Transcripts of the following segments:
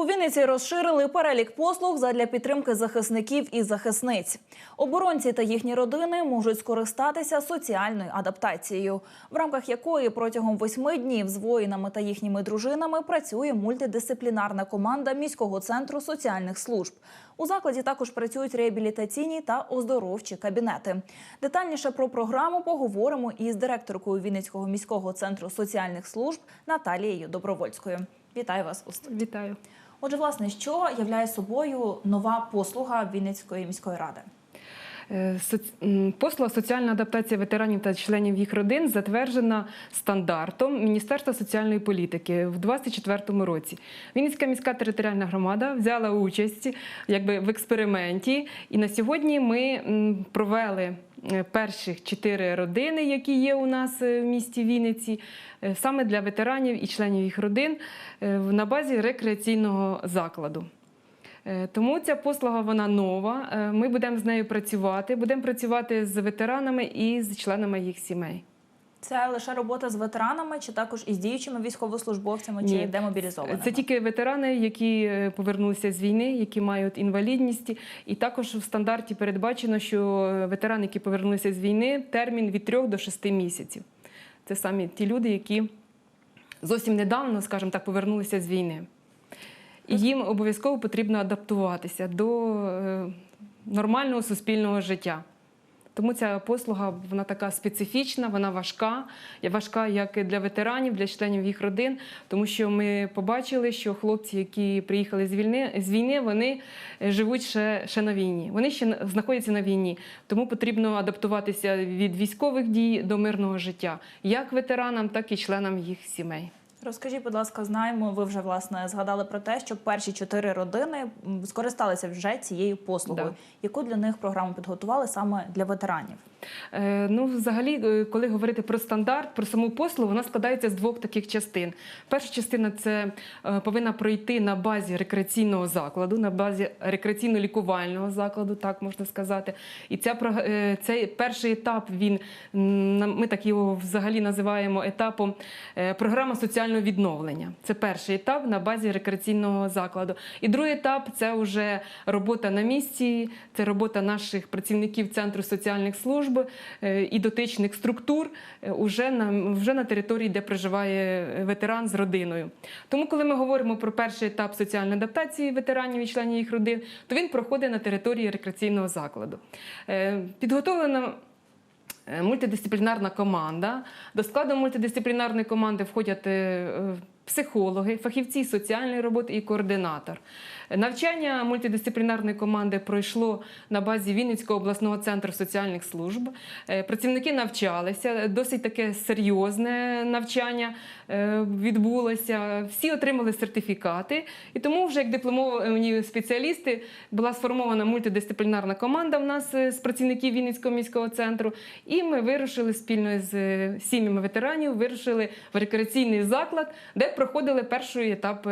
У Вінниці розширили перелік послуг задля підтримки захисників і захисниць. Оборонці та їхні родини можуть скористатися соціальною адаптацією, в рамках якої протягом восьми днів з воїнами та їхніми дружинами працює мультидисциплінарна команда міського центру соціальних служб. У закладі також працюють реабілітаційні та оздоровчі кабінети. Детальніше про програму поговоримо із директоркою Вінницького міського центру соціальних служб Наталією Добровольською. Вітаю вас у студії. Вітаю. Отже, власне, що являє собою нова послуга Вінницької міської ради? Е, Послуга соціальна адаптація ветеранів та членів їх родин затверджена стандартом Міністерства соціальної політики в 2024 році. Вінницька міська територіальна громада взяла участь якби в експерименті, і на сьогодні ми провели перших чотири родини, які є у нас е, в місті Вінниці, е, саме для ветеранів і членів їх родин е, на базі рекреаційного закладу. Е, Тому ця послуга вона нова. Е, Ми будемо з нею працювати. Будемо працювати з ветеранами і з членами їх сімей. Це лише робота з ветеранами, чи також із діючими військовослужбовцями, чи Ні. демобілізованими? Це тільки ветерани, які е, повернулися з війни, які мають інвалідність. І також в стандарті передбачено, що е, ветерани, які повернулися з війни, термін від 3 до 6 місяців. Це самі ті люди, які зовсім недавно, скажімо так, повернулися з війни. І їм обов'язково потрібно адаптуватися до е, нормального суспільного життя. Тому ця послуга вона така специфічна, вона важка. Важка як і для ветеранів, для членів їх родин, тому що ми побачили, що хлопці, які приїхали з війни, з війни, вони е, живуть ще, ще на війні. Вони ще на- знаходяться на війні. Тому потрібно адаптуватися від військових дій до мирного життя, як ветеранам, так і членам їх сімей. Розкажіть, будь ласка, знаємо, ви вже власне згадали про те, що перші чотири родини скористалися вже цією послугою. Да. Яку для них програму підготували саме для ветеранів? Е, Ну, взагалі, е, коли говорити про стандарт, про саму послугу, вона складається з двох таких частин. Перша частина це е, повинна пройти на базі рекреаційного закладу, на базі рекреаційно-лікувального закладу, так можна сказати. І ця цей перший етап, він ми так його взагалі називаємо етапом програма соціального відновлення. Це перший етап на базі рекреаційного закладу. І другий етап це вже робота на місці, це робота наших працівників центру соціальних служб е, і дотичних структур е, уже на, вже на території, де проживає ветеран з родиною. Тому, коли ми говоримо про перший етап соціальної адаптації ветеранів і членів їх родин, то він проходить на території рекреаційного закладу. Е, Підготовлено Е, мультидисциплінарна команда. До складу мультидисциплінарної команди входять е, е, психологи, фахівці соціальної роботи і координатор. Навчання мультидисциплінарної команди пройшло на базі Вінницького обласного центру соціальних служб. Е, Працівники навчалися, досить таке серйозне навчання е, відбулося. Всі отримали сертифікати. І тому, вже як дипломовані спеціалісти, була сформована мультидисциплінарна команда в нас е, з працівників Вінницького міського центру. І ми вирушили спільно з сім'ями ветеранів, вирушили в рекреаційний заклад, де проходили перший етап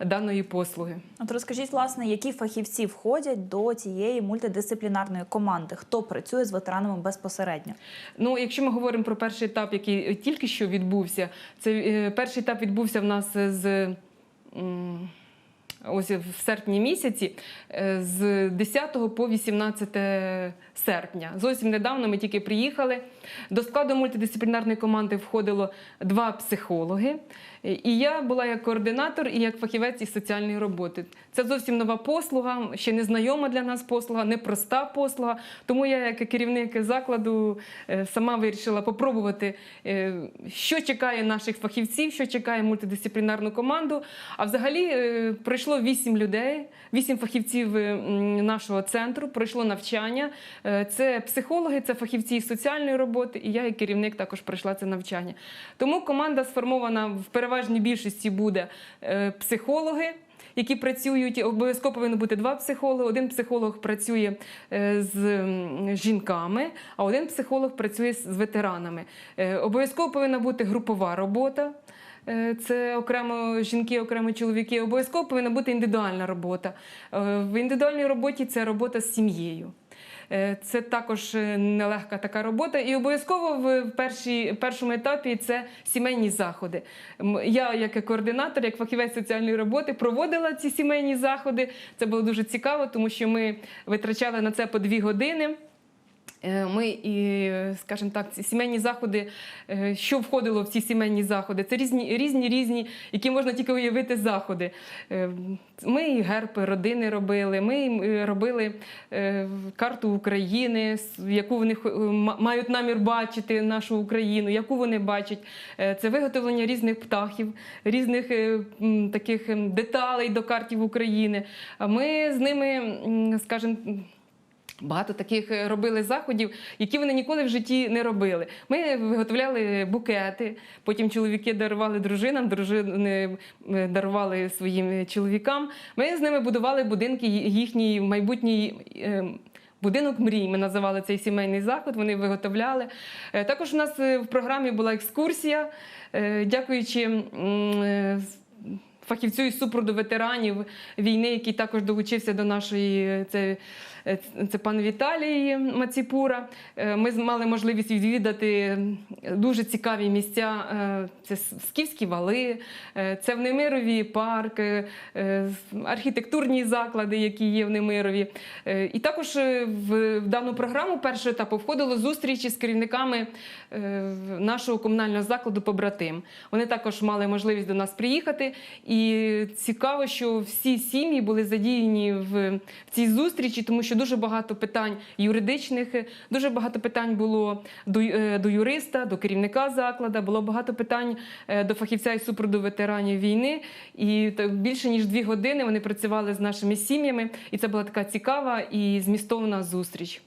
даної послуги. От розкажіть, власне, які фахівці входять до цієї мультидисциплінарної команди? Хто працює з ветеранами безпосередньо? Ну, якщо ми говоримо про перший етап, який тільки що відбувся, це е, перший етап відбувся в нас з. Ось в серпні місяці е, з 10 по 18 серпня. Зовсім недавно ми тільки приїхали. До складу мультидисциплінарної команди входило два психологи. І я була як координатор і як фахівець із соціальної роботи. Це зовсім нова послуга, ще не знайома для нас послуга, непроста послуга. Тому я, як керівник закладу, е, сама вирішила попробувати, е, що чекає наших фахівців, що чекає мультидисциплінарну команду. А взагалі е, пройшло вісім людей, вісім фахівців е, нашого центру, пройшло навчання. Е, Це психологи, це фахівці соціальної роботи, і я, як керівник, також пройшла це навчання. Тому команда сформована в переважній більшості буде е, психологи. Які працюють, обов'язково повинно бути два психологи. Один психолог працює з жінками, а один психолог працює з ветеранами. Обов'язково повинна бути групова робота. Е, Це окремо жінки, окремо чоловіки. Обов'язково повинна бути індивідуальна робота. Е, В індивідуальній роботі це робота з сім'єю. Е, Це також нелегка така робота. І обов'язково в першій, першому етапі це сімейні заходи. Я, як координатор, як фахівець соціальної роботи, проводила ці сімейні заходи. Це було дуже цікаво, тому що ми витрачали на це по дві години. Е, Ми і, скажімо так, ці сімейні заходи, е, що входило в ці сімейні заходи? Це різні, різні, різні, які можна тільки уявити заходи. Е, Ми і герб родини робили, ми робили карту України, яку вони мають намір бачити нашу Україну, яку вони бачать. Це виготовлення різних птахів, різних таких деталей до картів України. Ми з ними, скажімо, Багато таких е, робили заходів, які вони ніколи в житті не робили. Ми виготовляли букети, потім чоловіки дарували дружинам, дружини е, дарували своїм чоловікам. Ми з ними будували будинки їхній майбутній. е, Будинок мрій, ми називали цей сімейний заход, вони виготовляли. Також у нас в програмі була екскурсія, дякуючи фахівцю із супроводу ветеранів війни, який також долучився до нашої це, це пан Віталій Маціпура. Е, Ми мали можливість відвідати дуже цікаві місця. Е, Це Скіфські вали, е, це в Немирові парк, е, е, архітектурні заклади, які є в Немирові. Е, І також е, в дану програму першого етапу входило зустрічі з керівниками е, нашого комунального закладу побратим. Вони також мали можливість до нас приїхати. І цікаво, що всі сім'ї були задіяні в цій зустрічі, тому що дуже багато питань юридичних, дуже багато питань було до, е, до юриста, до керівника закладу, було багато питань е, до фахівця і супроводу ветеранів війни. І більше ніж дві години вони працювали з нашими сім'ями, і це була така цікава і змістовна зустріч.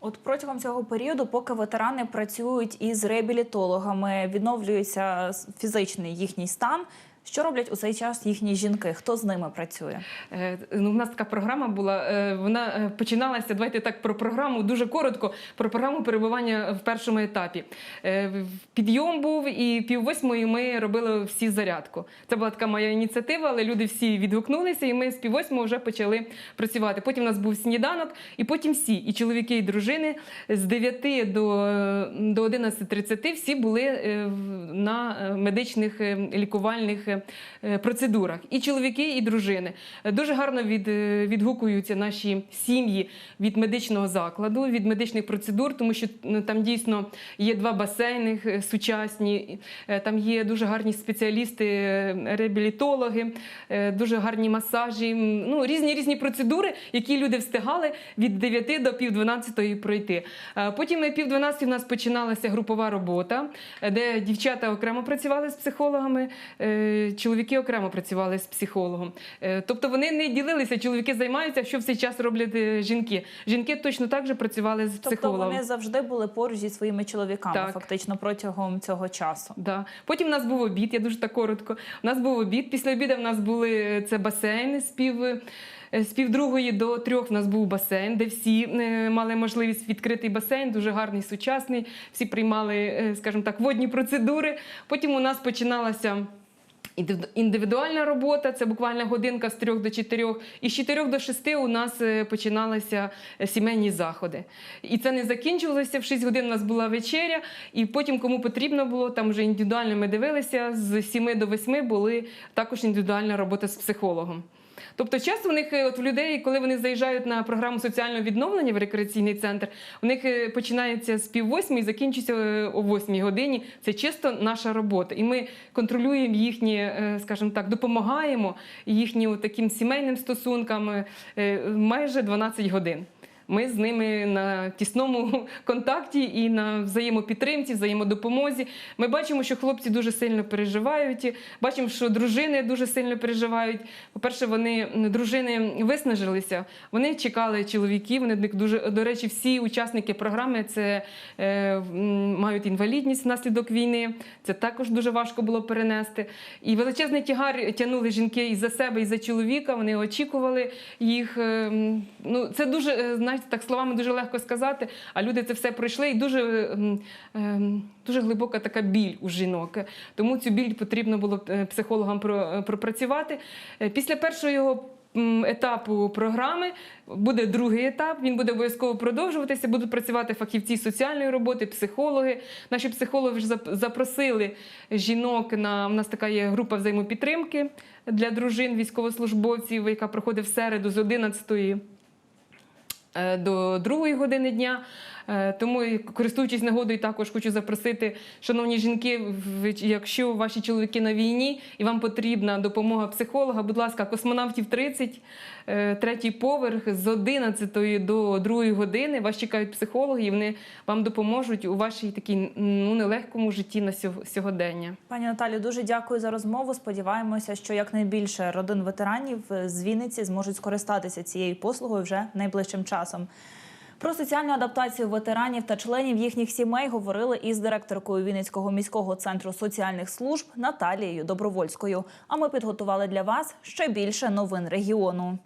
От протягом цього періоду, поки ветерани працюють із реабілітологами, відновлюється фізичний їхній стан. Що роблять у цей час їхні жінки? Хто з ними працює? Е, Ну, у нас така програма була. е, Вона е, починалася. Давайте так про програму дуже коротко. Про програму перебування в першому етапі. Е, Підйом був і пів восьмої ми робили всі зарядку. Це була така моя ініціатива, але люди всі відгукнулися, і ми з пів восьмого вже почали працювати. Потім у нас був сніданок, і потім всі, і чоловіки, і дружини з 9 до, до 11.30 всі були в- на медичних лікувальних процедурах. І чоловіки, і дружини. Е, Дуже гарно від, е, відгукуються наші сім'ї від медичного закладу, від медичних процедур, тому що ну, там дійсно є два басейни е, сучасні, е, там є дуже гарні спеціалісти, е, реабілітологи, е, дуже гарні масажі, ну, різні різні процедури, які люди встигали від 9 до пів 12 пройти. Е, Потім е, пів 12 у нас починалася групова робота, е, де дівчата окремо працювали з психологами, е, чоловіки окремо працювали з психологом. Е, Тобто вони не ділилися, чоловіки займаються, що в цей час роблять е, жінки. Жінки точно так же працювали з Тобто вони завжди були поруч зі своїми чоловіками, Так. фактично протягом цього часу. Да. Потім у нас був обід, я дуже так коротко. У нас був обід. Після обіду в нас були е, це басейни з пів. З півдругої до трьох в нас був басейн, де всі мали можливість відкритий басейн, дуже гарний, сучасний. Всі приймали, скажімо так, водні процедури. Потім у нас починалася індивідуальна робота, це буквально годинка з трьох до чотирьох. І з чотирьох до шести у нас е, починалися е, сімейні заходи. І це не закінчувалося. В 6 годин у нас була вечеря, і потім, кому потрібно було, там вже індивідуально ми дивилися. З 7 до 8 були також індивідуальна робота з психологом. Тобто часто в них е, от в людей, коли вони заїжджають на програму соціального відновлення в рекреаційний центр, у них е, починається з пів восьми і закінчується е, о восьмій годині. Це чисто наша робота. І ми контролюємо їхні, скажімо так, допомагаємо їхнім таким сімейним стосункам майже 12 годин. Ми з ними на тісному контакті і на взаємопідтримці, взаємодопомозі. Ми бачимо, що хлопці дуже сильно переживають. Бачимо, що дружини дуже сильно переживають. По-перше, вони дружини виснажилися. Вони чекали чоловіків. Вони дуже до речі, всі учасники програми це е, мають інвалідність внаслідок війни. Це також дуже важко було перенести. І величезний тягар тягнули жінки і за себе, і за чоловіка. Вони очікували їх. е, Ну, це дуже, е, знаєте, так словами дуже легко сказати, а люди це все пройшли, і дуже, ем, ем, дуже глибока така біль у жінок. Тому цю біль потрібно було е, психологам е, пропрацювати. Е, Після першого м, етапу програми буде другий етап. Він буде обов'язково продовжуватися. Будуть працювати фахівці соціальної роботи, психологи. Наші психологи вже запросили жінок на у нас така є група взаємопідтримки для дружин військовослужбовців, яка проходить в середу з 11 е, до другої години дня. Е, Тому, користуючись нагодою, також хочу запросити, шановні жінки, якщо ваші чоловіки на війні і вам потрібна допомога психолога, будь ласка, космонавтів 30, е, третій поверх з 11 до 2 години. Вас чекають психологи, і вони вам допоможуть у вашій такій ну, нелегкому житті на сьог- сьогодення. Пані Наталі, дуже дякую за розмову. Сподіваємося, що якнайбільше родин ветеранів з Вінниці зможуть скористатися цією послугою вже найближчим часом. Про соціальну адаптацію ветеранів та членів їхніх сімей говорили із директоркою Вінницького міського центру соціальних служб Наталією Добровольською. А ми підготували для вас ще більше новин регіону.